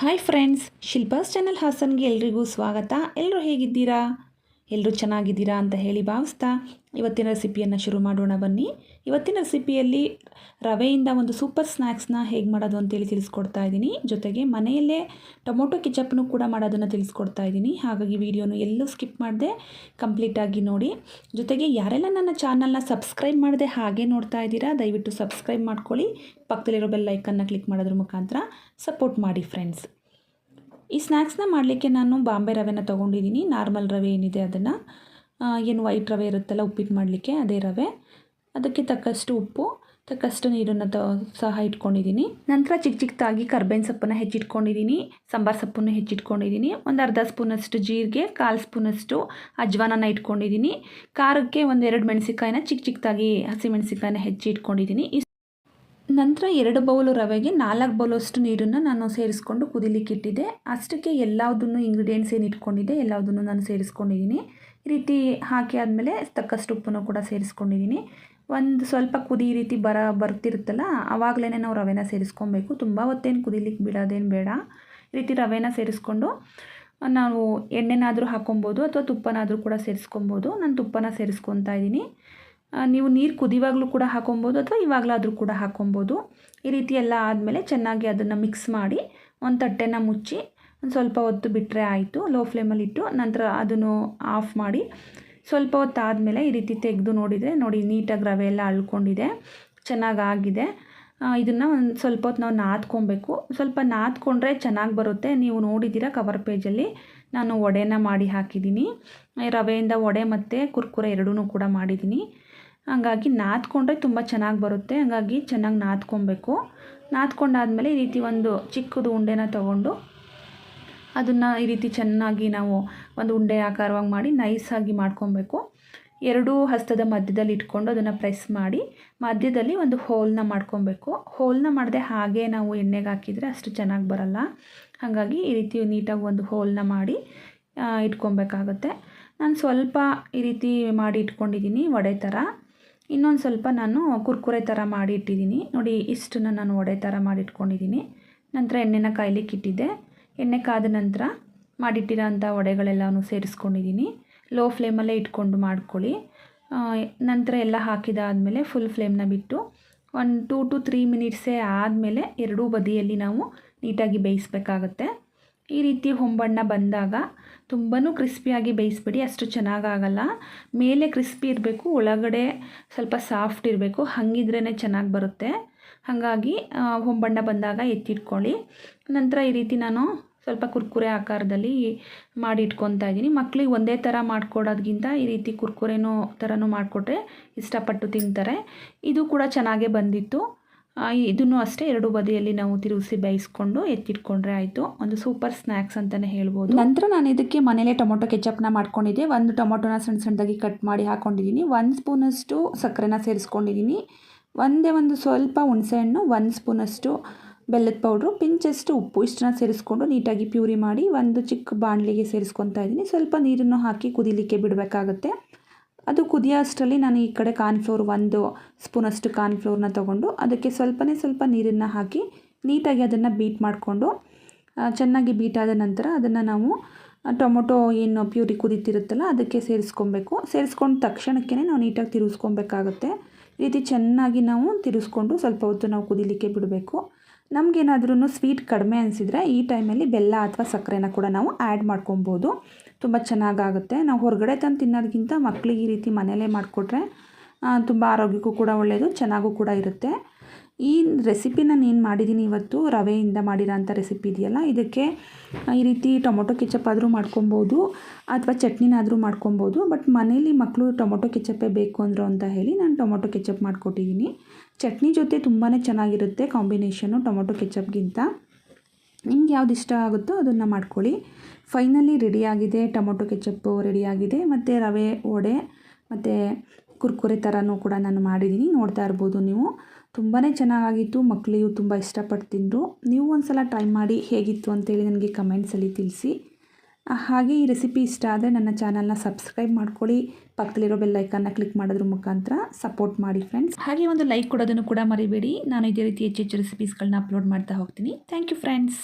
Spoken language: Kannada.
ಹಾಯ್ ಫ್ರೆಂಡ್ಸ್ ಶಿಲ್ಪಾಸ್ ಚಾನಲ್ ಹಾಸನ್ಗೆ ಎಲ್ರಿಗೂ ಸ್ವಾಗತ. ಎಲ್ಲರೂ ಹೇಗಿದ್ದೀರಾ? ಎಲ್ಲರೂ ಚೆನ್ನಾಗಿದ್ದೀರಾ ಅಂತ ಹೇಳಿ ಭಾವಿಸ್ತಾ ಇವತ್ತಿನ ರೆಸಿಪಿಯನ್ನು ಶುರು ಮಾಡೋಣ ಬನ್ನಿ. ಇವತ್ತಿನ ರೆಸಿಪಿಯಲ್ಲಿ ರವೆಯಿಂದ ಒಂದು ಸೂಪರ್ ಸ್ನ್ಯಾಕ್ಸ್ನ ಹೇಗೆ ಮಾಡೋದು ಅಂತೇಳಿ ತಿಳಿಸ್ಕೊಡ್ತಾ ಇದ್ದೀನಿ. ಜೊತೆಗೆ ಮನೆಯಲ್ಲೇ ಟೊಮೊಟೊ ಕಿಚಪ್ನು ಕೂಡ ಮಾಡೋದನ್ನು ತಿಳಿಸ್ಕೊಡ್ತಾ ಇದ್ದೀನಿ. ಹಾಗಾಗಿ ವಿಡಿಯೋನು ಎಲ್ಲೂ ಸ್ಕಿಪ್ ಮಾಡದೆ ಕಂಪ್ಲೀಟಾಗಿ ನೋಡಿ. ಜೊತೆಗೆ ಯಾರೆಲ್ಲ ನನ್ನ ಚಾನಲ್ನ ಸಬ್ಸ್ಕ್ರೈಬ್ ಮಾಡಿದೆ ಹಾಗೆ ನೋಡ್ತಾ ಇದ್ದೀರಾ, ದಯವಿಟ್ಟು ಸಬ್ಸ್ಕ್ರೈಬ್ ಮಾಡ್ಕೊಳ್ಳಿ. ಪಕ್ಕದಲ್ಲಿರೋ ಬೆಲ್ ಐಕನ್ನ ಕ್ಲಿಕ್ ಮಾಡೋದ್ರ ಮುಖಾಂತರ ಸಪೋರ್ಟ್ ಮಾಡಿ ಫ್ರೆಂಡ್ಸ್ ಈ ಸ್ನ್ಯಾಕ್ಸ್ನ ಮಾಡಲಿಕ್ಕೆ ನಾನು ಬಾಂಬೆ ರವೆನ ತೊಗೊಂಡಿದ್ದೀನಿ. ನಾರ್ಮಲ್ ರವೆ ಏನಿದೆ ಅದನ್ನು. ಏನು ವೈಟ್ ರವೆ ಇರುತ್ತಲ್ಲ, ಉಪ್ಪಿಟ್ಟು ಮಾಡಲಿಕ್ಕೆ ಅದೇ ರವೆ. ಅದಕ್ಕೆ ತಕ್ಕಷ್ಟು ಉಪ್ಪು, ತಕ್ಕಷ್ಟು ನೀರನ್ನು ತ, ಸಹ ಇಟ್ಕೊಂಡಿದ್ದೀನಿ. ನಂತರ ಚಿಕ್ಕ ಚಿಕ್ಕದಾಗಿ ಕರ್ಬೇವಿನ ಸೊಪ್ಪನ್ನು ಹೆಚ್ಚಿಟ್ಕೊಂಡಿದ್ದೀನಿ. ಸಾಂಬಾರು ಸೊಪ್ಪನ್ನು ಹೆಚ್ಚಿಟ್ಕೊಂಡಿದ್ದೀನಿ. ಒಂದು ಅರ್ಧ ಸ್ಪೂನಷ್ಟು ಜೀರಿಗೆ, ಕಾಲು ಸ್ಪೂನಷ್ಟು ಅಜ್ವಾನನ ಇಟ್ಕೊಂಡಿದ್ದೀನಿ. ಖಾರಕ್ಕೆ ಒಂದೆರಡು ಮೆಣಸಿಕಾಯಿನ ಚಿಕ್ಕ ಚಿಕ್ಕದಾಗಿ ಹಸಿಮೆಣಸಿಕಾಯಿನ ಹೆಚ್ಚಿ ಇಟ್ಕೊಂಡಿದ್ದೀನಿ ನಂತರ ಎರಡು ಬೌಲು ರವೆಗೆ ನಾಲ್ಕು ಬೌಲಷ್ಟು ನೀರನ್ನು ನಾನು ಸೇರಿಸ್ಕೊಂಡು ಕುದಿಲಿಕ್ಕೆ ಇಟ್ಟಿದ್ದೆ. ಅಷ್ಟಕ್ಕೆ ಎಲ್ಲದನ್ನು ಇಂಗ್ರೀಡಿಯೆಂಟ್ಸ್ ಏನು ಇಟ್ಕೊಂಡಿದ್ದೆ ಎಲ್ಲದನ್ನು ನಾನು ಸೇರಿಸ್ಕೊಂಡಿದ್ದೀನಿ. ಈ ರೀತಿ ಹಾಕಿ ಆದಮೇಲೆ ತಕ್ಕಷ್ಟು ಉಪ್ಪನ್ನು ಕೂಡ ಸೇರಿಸ್ಕೊಂಡಿದ್ದೀನಿ. ಒಂದು ಸ್ವಲ್ಪ ಕುದಿ ಈ ರೀತಿ ಬರ ಬರ್ತಿರುತ್ತಲ್ಲ ಆವಾಗಲೇ ನಾವು ರವೆನ ಸೇರಿಸ್ಕೊಬೇಕು. ತುಂಬ ಹೊತ್ತೇನು ಕುದಿಲಿಕ್ಕೆ ಬಿಡೋದೇನು ಬೇಡ. ಈ ರೀತಿ ರವೆನ ಸೇರಿಸ್ಕೊಂಡು ನಾವು ಎಣ್ಣೆನಾದರೂ ಹಾಕೊಬೋದು ಅಥವಾ ತುಪ್ಪನಾದರೂ ಕೂಡ ಸೇರಿಸ್ಕೊಬೋದು. ನಾನು ತುಪ್ಪನ ಸೇರಿಸ್ಕೊತಾ ಇದ್ದೀನಿ. ನೀವು ನೀರು ಕುದಿವಾಗಲೂ ಕೂಡ ಹಾಕೊಬೋದು ಅಥವಾ ಇವಾಗಲಾದರೂ ಕೂಡ ಹಾಕೊಬೋದು. ಈ ರೀತಿ ಎಲ್ಲ ಆದಮೇಲೆ ಚೆನ್ನಾಗಿ ಅದನ್ನು ಮಿಕ್ಸ್ ಮಾಡಿ ಒಂದು ತಟ್ಟೆನ ಮುಚ್ಚಿ ಒಂದು ಸ್ವಲ್ಪ ಹೊತ್ತು ಬಿಟ್ಟರೆ ಆಯಿತು. ಲೋ ಫ್ಲೇಮಲ್ಲಿ ಇಟ್ಟು ನಂತರ ಅದನ್ನು ಆಫ್ ಮಾಡಿ ಸ್ವಲ್ಪ ಹೊತ್ತು ಆದಮೇಲೆ ಈ ರೀತಿ ತೆಗೆದು ನೋಡಿದರೆ ನೋಡಿ ನೀಟಾಗಿ ರವೆ ಎಲ್ಲ ಅಳ್ಕೊಂಡಿದೆ. ಚೆನ್ನಾಗಿ ಆಗಿದೆ. ಇದನ್ನು ಒಂದು ಸ್ವಲ್ಪ ಹೊತ್ತು ನಾವು ನಾದ್ಕೊಬೇಕು. ಸ್ವಲ್ಪ ನಾದ್ಕೊಂಡ್ರೆ ಚೆನ್ನಾಗಿ ಬರುತ್ತೆ. ನೀವು ನೋಡಿದ್ದೀರಾ ಕವರ್ ಪೇಜಲ್ಲಿ ನಾನು ವಡೆನ ಮಾಡಿ ಹಾಕಿದ್ದೀನಿ. ರವೆಯಿಂದ ವಡೆ ಮತ್ತು ಕುರ್ಕುರೆ ಎರಡೂ ಕೂಡ ಮಾಡಿದ್ದೀನಿ. ಹಂಗಾಗಿ ನಾದ್ಕೊಂಡ್ರೆ ತುಂಬ ಚೆನ್ನಾಗಿ ಬರುತ್ತೆ. ಹಂಗಾಗಿ ಚೆನ್ನಾಗಿ ನಾದ್ಕೊಬೇಕು. ನಾದ್ಕೊಂಡಾದಮೇಲೆ ಈ ರೀತಿ ಒಂದು ಚಿಕ್ಕದು ಉಂಡೆನ ತಗೊಂಡು ಅದನ್ನು ಈ ರೀತಿ ಚೆನ್ನಾಗಿ ನಾವು ಒಂದು ಉಂಡೆ ಆಕಾರವಾಗಿ ಮಾಡಿ ನೈಸಾಗಿ ಮಾಡ್ಕೊಬೇಕು. ಎರಡೂ ಹಸ್ತದ ಮಧ್ಯದಲ್ಲಿ ಇಟ್ಕೊಂಡು ಅದನ್ನು ಪ್ರೆಸ್ ಮಾಡಿ ಮಧ್ಯದಲ್ಲಿ ಒಂದು ಹೋಲ್ನ ಮಾಡ್ಕೊಬೇಕು. ಹೋಲ್ನ ಮಾಡದೆ ಹಾಗೆ ನಾವು ಎಣ್ಣೆಗೆ ಹಾಕಿದರೆ ಅಷ್ಟು ಚೆನ್ನಾಗಿ ಬರಲ್ಲ. ಹಾಗಾಗಿ ಈ ರೀತಿ ನೀಟಾಗಿ ಒಂದು ಹೋಲ್ನ ಮಾಡಿ ಇಟ್ಕೊಬೇಕಾಗತ್ತೆ. ನಾನು ಸ್ವಲ್ಪ ಈ ರೀತಿ ಮಾಡಿ ಇಟ್ಕೊಂಡಿದ್ದೀನಿ ವಡೆ ಥರ ಇನ್ನೊಂದು ಸ್ವಲ್ಪ ನಾನು ಕುರ್ಕುರೆ ಥರ ಮಾಡಿ ಇಟ್ಟಿದ್ದೀನಿ ನೋಡಿ, ಇಷ್ಟನ್ನು ನಾನು ಒಡೆ ಥರ ಮಾಡಿ ಇಟ್ಕೊಂಡಿದ್ದೀನಿ ನಂತರ ಎಣ್ಣೆನ ಕಾಯ್ಲಿಕ್ಕೆ ಇಟ್ಟಿದ್ದೆ. ಎಣ್ಣೆ ಕಾದ ನಂತರ ಮಾಡಿಟ್ಟಿರೋಂಥ ಅಂಥ ವಡೆಗಳೆಲ್ಲನೂ ಸೇರಿಸ್ಕೊಂಡಿದ್ದೀನಿ. ಲೋ ಫ್ಲೇಮಲ್ಲೇ ಇಟ್ಕೊಂಡು ಮಾಡ್ಕೊಳ್ಳಿ. ನಂತರ ಎಲ್ಲ ಹಾಕಿದಾದಮೇಲೆ ಫುಲ್ ಫ್ಲೇಮ್ನ ಬಿಟ್ಟು ಒಂದು ಟೂ ಟು ತ್ರೀ ಮಿನಿಟ್ಸೇ ಆದಮೇಲೆ ಎರಡೂ ಬದಿಯಲ್ಲಿ ನಾವು ನೀಟಾಗಿ ಬೇಯಿಸ್ಬೇಕಾಗತ್ತೆ. ಈ ರೀತಿ ಹೊಂಬಣ್ಣ ಬಂದಾಗ ತುಂಬಾ ಕ್ರಿಸ್ಪಿಯಾಗಿ ಬೇಯಿಸ್ಬಿಡಿ, ಅಷ್ಟು ಚೆನ್ನಾಗಾಗಲ್ಲ. ಮೇಲೆ ಕ್ರಿಸ್ಪಿ ಇರಬೇಕು, ಒಳಗಡೆ ಸ್ವಲ್ಪ ಸಾಫ್ಟ್ ಇರಬೇಕು ಹಾಗಿದ್ರೇ ಚೆನ್ನಾಗಿ ಬರುತ್ತೆ. ಹಾಗಾಗಿ ಹೊಂಬಣ್ಣ ಬಂದಾಗ ಎತ್ತಿಟ್ಕೊಳ್ಳಿ. ನಂತರ ಈ ರೀತಿ ನಾನು ಸ್ವಲ್ಪ ಕುರ್ಕುರೆ ಆಕಾರದಲ್ಲಿ ಮಾಡಿ ಇಟ್ಕೊತಾ ಇದ್ದೀನಿ. ಮಕ್ಳಿಗೆ ಒಂದೇ ಥರ ಮಾಡ್ಕೊಡೋದ್ಗಿಂತ ಈ ರೀತಿ ಕುರ್ಕುರೆನೂ, ಥರನೂ ಮಾಡಿಕೊಟ್ರೆ ಇಷ್ಟಪಟ್ಟು ತಿಂತಾರೆ. ಇದು ಕೂಡ ಚೆನ್ನಾಗೇ ಬಂದಿತ್ತು. ಇದನ್ನು ಅಷ್ಟೇ ಎರಡು ಬದಿಯಲ್ಲಿ ನಾವು ತಿರುಗಿಸಿ ಬೇಯಿಸ್ಕೊಂಡು ಎತ್ತಿಟ್ಕೊಂಡ್ರೆ ಆಯಿತು. ಒಂದು ಸೂಪರ್ ಸ್ನ್ಯಾಕ್ಸ್ ಅಂತಲೇ ಹೇಳ್ಬೋದು. ನಂತರ ನಾನು ಇದಕ್ಕೆ ಮನೇಲೆ ಟೊಮೊಟೊ ಕೆಚಪ್ನ ಮಾಡ್ಕೊಂಡಿದ್ದೆ. ಒಂದು ಟೊಮೊಟೊನ ಸಣ್ಣ ಸಣ್ಣದಾಗಿ ಕಟ್ ಮಾಡಿ ಹಾಕ್ಕೊಂಡಿದ್ದೀನಿ ಒಂದು ಸ್ಪೂನಷ್ಟು ಸಕ್ಕರೆನ ಸೇರಿಸ್ಕೊಂಡಿದ್ದೀನಿ. ಒಂದೇ ಒಂದು ಸ್ವಲ್ಪ ಹುಣಸೆಹಣ್ಣು ಒಂದು ಸ್ಪೂನಷ್ಟು ಬೆಲ್ಲದ ಪೌಡ್ರು, ಪಿಂಚಷ್ಟು ಉಪ್ಪು ಇಷ್ಟನ್ನ ಸೇರಿಸ್ಕೊಂಡು ನೀಟಾಗಿ ಪ್ಯೂರಿ ಮಾಡಿ ಒಂದು ಚಿಕ್ಕ ಬಾಣಲಿಗೆ ಸೇರಿಸ್ಕೊತಾ ಇದ್ದೀನಿ. ಸ್ವಲ್ಪ ನೀರನ್ನು ಹಾಕಿ ಕುದಿಲಿಕ್ಕೆ ಬಿಡಬೇಕಾಗತ್ತೆ. ಅದು ಕುದಿಯೋ ಅಷ್ಟರಲ್ಲಿ ನಾನು ಈ ಕಡೆ ಕಾರ್ನ್ಫ್ಲೋರ್ ಒಂದು ಸ್ಪೂನಷ್ಟು ಕಾರ್ನ್ಫ್ಲೋರ್ನ ತೊಗೊಂಡು ಅದಕ್ಕೆ ಸ್ವಲ್ಪನೇ ಸ್ವಲ್ಪ ನೀರನ್ನು ಹಾಕಿ ನೀಟಾಗಿ ಅದನ್ನು ಬೀಟ್ ಮಾಡಿಕೊಂಡು ಚೆನ್ನಾಗಿ ಬೀಟಾದ ನಂತರ ಅದನ್ನು ನಾವು ಟೊಮೊಟೊ ಏನು ಪ್ಯೂರಿ ಕುದೀತಿರುತ್ತಲ್ಲ ಅದಕ್ಕೆ ಸೇರಿಸ್ಕೊಬೇಕು. ಸೇರಿಸ್ಕೊಂಡು ತಕ್ಷಣಕ್ಕೆ ನಾವು ನೀಟಾಗಿ ತಿರುಗಿಸ್ಕೊಬೇಕಾಗುತ್ತೆ. ಈ ರೀತಿ ಚೆನ್ನಾಗಿ ನಾವು ತಿರುಗಿಸ್ಕೊಂಡು ಸ್ವಲ್ಪ ಹೊತ್ತು ನಾವು ಕುದಿಲಿಕ್ಕೆ ಬಿಡಬೇಕು. ನಮಗೇನಾದ್ರೂ ಸ್ವೀಟ್ ಕಡಿಮೆ ಅನಿಸಿದರೆ ಈ ಟೈಮಲ್ಲಿ ಬೆಲ್ಲ ಅಥವಾ ಸಕ್ಕರೆನ ಕೂಡ ನಾವು ಆ್ಯಡ್ ಮಾಡ್ಕೊಬೋದು. ತುಂಬ ಚೆನ್ನಾಗಾಗುತ್ತೆ. ನಾವು ಹೊರಗಡೆ ತಂದು ತಿನ್ನೋದಕ್ಕಿಂತ ಮಕ್ಕಳಿಗೆ ಈ ರೀತಿ ಮನೆಯಲ್ಲೇ ಮಾಡಿಕೊಟ್ರೆ ತುಂಬ ಆರೋಗ್ಯಕ್ಕೂ ಕೂಡ ಒಳ್ಳೆಯದು ಚೆನ್ನಾಗೂ ಕೂಡ ಇರುತ್ತೆ. ಈ ರೆಸಿಪಿನ ನಾನು ಮಾಡಿದ್ದೀನಿ ಇವತ್ತು, ರವೆಯಿಂದ ಮಾಡಿರೋ ಅಂಥ ರೆಸಿಪಿ ಇದೆಯಲ್ಲ, ಇದಕ್ಕೆ ಈ ರೀತಿ ಟೊಮೊಟೊ ಕೆಚಪ್ ಆದರೂ ಮಾಡ್ಕೊಬೋದು, ಅಥವಾ ಚಟ್ನಿನಾದರೂ ಮಾಡ್ಕೊಬೋದು ಬಟ್ ಮನೇಲಿ ಮಕ್ಕಳು ಟೊಮೊಟೊ ಕೆಚಪ್ಪೇ ಬೇಕು ಅಂದರು ಅಂತ ಹೇಳಿ ನಾನು ಟೊಮೊಟೊ ಕೆಚಪ್ ಮಾಡ್ಕೊಟ್ಟಿದ್ದೀನಿ ಚಟ್ನಿ ಜೊತೆ ತುಂಬಾ ಚೆನ್ನಾಗಿರುತ್ತೆ ಕಾಂಬಿನೇಷನು ಟೊಮೊಟೊ ಕೆಚಪ್ಗಿಂತ ನಿಮ್ಗೆ ಯಾವ್ದು ಇಷ್ಟ ಆಗುತ್ತೋ ಅದನ್ನು ಮಾಡ್ಕೊಳ್ಳಿ. ಫೈನಲಿ ರೆಡಿಯಾಗಿದೆ ಟೊಮೊಟೊ ಕೆಚಪ್ಪು ರೆಡಿಯಾಗಿದೆ ಮತ್ತು ರವೆ, ವಡೆ, ಮತ್ತು ಕುರ್ಕುರೆ ಥರನೂ ಕೂಡ ನಾನು ಮಾಡಿದ್ದೀನಿ ನೋಡ್ತಾ ಇರ್ಬೋದು ನೀವು. ತುಂಬಾ ಚೆನ್ನಾಗಿತ್ತು ಮಕ್ಕಳಿಗೂ ತುಂಬ ಇಷ್ಟಪಟ್ಟು ತಿಂದರು ನೀವು ಒಂದು ಸಲ ಟ್ರೈ ಮಾಡಿ ಹೇಗಿತ್ತು ಅಂತೇಳಿ ನನಗೆ ಕಮೆಂಟ್ಸಲ್ಲಿ ತಿಳಿಸಿ. ಹಾಗೆ ಈ ರೆಸಿಪಿ ಇಷ್ಟ ಆದರೆ ನನ್ನ ಚಾನಲ್ನ ಸಬ್ಸ್ಕ್ರೈಬ್ ಮಾಡ್ಕೊಳ್ಳಿ. ಪಕ್ಕದಲ್ಲಿರೋ ಬೆಲ್ ಐಕನ್ನ ಕ್ಲಿಕ್ ಮಾಡೋದ್ರ ಮುಖಾಂತರ ಸಪೋರ್ಟ್ ಮಾಡಿ ಫ್ರೆಂಡ್ಸ್ ಹಾಗೆ ಒಂದು ಲೈಕ್ ಕೊಡೋದನ್ನು ಕೂಡ ಮರಿಬೇಡಿ. ನಾನು ಇದೇ ರೀತಿ ಹೆಚ್ಚು ಹೆಚ್ಚು ರೆಸಿಪೀಸ್ಗಳನ್ನ ಅಪ್ಲೋಡ್ ಮಾಡ್ತಾ ಹೋಗ್ತೀನಿ. Thank you friends